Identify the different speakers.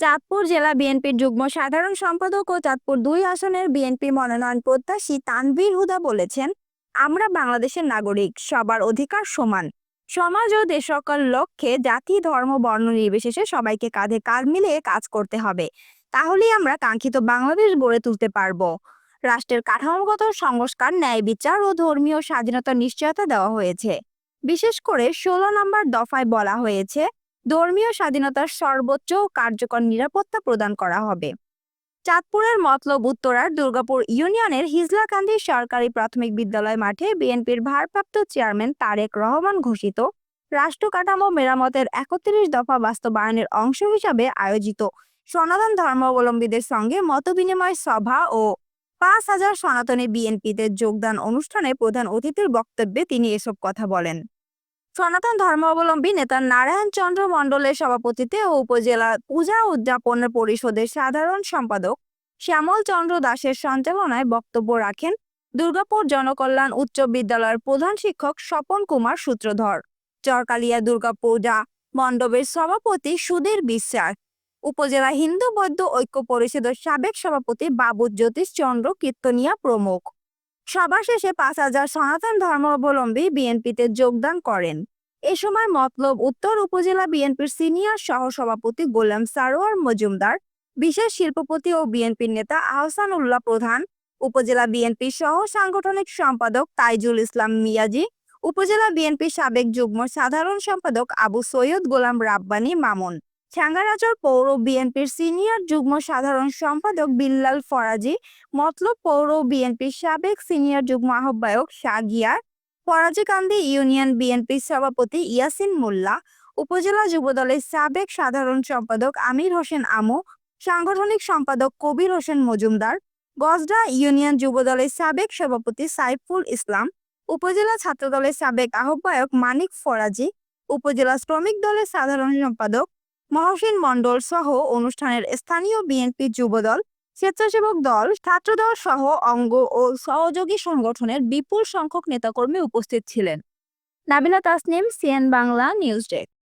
Speaker 1: চাঁদপুর জেলা বিএনপির যুগ্ম সাধারণ সম্পাদক ও চাঁদপুর দুই আসনের বিএনপি মনোনয়ন প্রত্যাশী তানভীর হুদা বলেছেন, আমরা বাংলাদেশের নাগরিক, সবার অধিকার সমান। সমাজ ও দেশ সকল লক্ষ্যে জাতি, ধর্ম, বর্ণ নির্বিশেষে সবাইকে কাঁধে কাঁধ মিলিয়ে কাজ করতে হবে। তাহলেই আমরা কাঙ্ক্ষিত বাংলাদেশ গড়ে তুলতে পারব। রাষ্ট্রের কাঠামোগত সংস্কার, ন্যায় বিচার ও ধর্মীয় স্বাধীনতার নিশ্চয়তা দেওয়া হয়েছে। বিশেষ করে ষোলো নম্বর দফায় বলা হয়েছে ধর্মীয় স্বাধীনতার সর্বোচ্চ কার্যকর নিরাপত্তা প্রদান করা হবে। চাঁদপুরের মতলব উত্তরার দুর্গাপুর ইউনিয়নের হিজলাকান্দি সরকারি প্রাথমিক বিদ্যালয় মাঠে বিএনপির ভারপ্রাপ্ত চেয়ারম্যান তারেক রহমান ঘোষিত রাষ্ট্র কাঠামো মেরামতের একত্রিশ দফা বাস্তবায়নের অংশ হিসাবে আয়োজিত সনাতন ধর্মাবলম্বীদের সঙ্গে মতবিনিময় সভা ও পাঁচ হাজার সনাতনী বিএনপিতে যোগদান অনুষ্ঠানে প্রধান অতিথির বক্তব্যে তিনি এসব কথা বলেন। সনাতন ধর্মাবলম্বী নেতা নারায়ণ চন্দ্র মণ্ডলের সভাপতিত্বে ও উপজেলা পূজা উদযাপন পরিষদের সাধারণ সম্পাদক শ্যামল চন্দ্র দাসের সঞ্চালনায় বক্তব্য রাখেন দুর্গাপুর জনকল্যাণ উচ্চ বিদ্যালয়ের প্রধান শিক্ষক স্বপন কুমার সূত্রধর। চরকালিয়া দুর্গা পূজা মণ্ডপের সভাপতি সুধীর বিশ্বাস। উপজেলা হিন্দু বৌদ্ধ ঐক্য পরিষদের সাবেক সভাপতি বাবু জ্যোতিষ চন্দ্র কীর্তনিয়া প্রমুখ। সভা শেষে পাঁচ হাজার সনাতন ধর্মাবলম্বী বিএনপিতে যোগদান করেন। এ সময় মতলব উত্তর উপজেলা বিএনপির সিনিয়র সহসভাপতি গোলাম সারোয়ার মজুমদার, বিশেষ শিল্পপতি ও বিএনপির নেতা আহসান উল্লাহ প্রধান, উপজেলা বিএনপির সহ সাংগঠনিক সম্পাদক তাইজুল ইসলাম মিয়াজি, উপজেলা বিএনপির সাবেক যুগ্ম সাধারণ সম্পাদক আবু সৈয়দ গোলাম রাব্বানী মামুন ছাঙ্গারাচর পৌর বিএনপির সিনিয়র যুগ্ম সাধারণ সম্পাদক বিল্লাল ফরাজি, মতলব পৌর বিএনপির সাবেক সিনিয়র যুগ্ম আহ্বায়ক শাগিয়ার ফরাজিকান্দি ইউনিয়ন বিএনপির সভাপতি ইয়াসিন মোল্লা, উপজেলা যুবদলের সাবেক সাধারণ সম্পাদক আমির হোসেন আমু, সাংগঠনিক সম্পাদক কবির হোসেন মজুমদার, গজডা ইউনিয়ন যুবদলের সাবেক সভাপতি সাইফুল ইসলাম, উপজেলা ছাত্রদলের সাবেক আহ্বায়ক মানিক ফরাজি, উপজেলা শ্রমিক দলের সাধারণ সম্পাদক মহসিন মণ্ডল সহ অনুষ্ঠানের স্থানীয় বিএনপি যুবদল স্বেচ্ছাসেবক দল, ছাত্রদল সহ অঙ্গ ও সহযোগী সংগঠনের বিপুল সংখ্যক নেতাকর্মী উপস্থিত ছিলেন। Nabila Tasnim, C N Bangla, news desk.